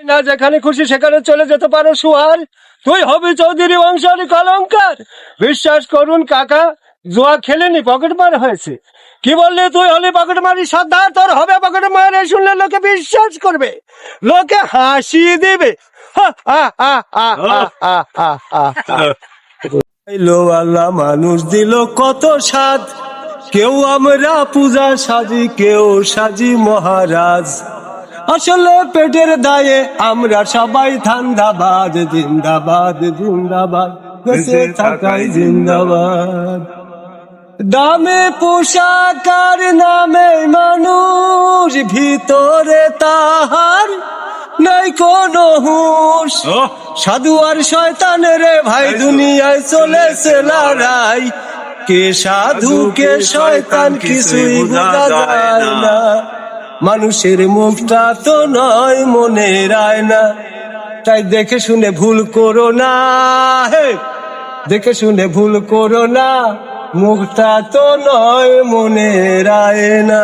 না যেখানে খুশি সেখানে চলে যেতে পারো, সুহান। তুই হবি চৌধুরী বংশালী কলঙ্কার। বিশ্বাস করুন কাকা, জোয়া খেলেনি, পকেট মার হয়েছে। কি বললি তুই, হলি পকেট মারি সর্দার তোর হবে পকেট মারে শুনলে লোকে বিশ্বাস করবে। লোকে হাসি দেবে। আল্লাহ, মানুষ দিল কত স্বাদ। কেউ আমরা পূজা সাজি, কেউ সাজি মহারাজ। আসলে পেটের দায়ে আমরা সবাই ঠান্ডাবাদ জিন্দাবাদ জিন্দাবাদ বেঁচে থাকাই জিন্দাবাদ। দামে পোশাকার নামে মানুষ ভিতরে তাহার নাই কোনো হুশ। সাধু আর শয়তান রে ভাই দুনিয়ায় চলেছে লড়াই। কে সাধু কে শয়তান কিছুই বোঝা যায় না। মানুষের মুখটা তো নয় মনে রায় না তাই দেখে শুনে ভুল করো না দেখে শুনে ভুল করো না, মুখটা তো নয় মনে রায় না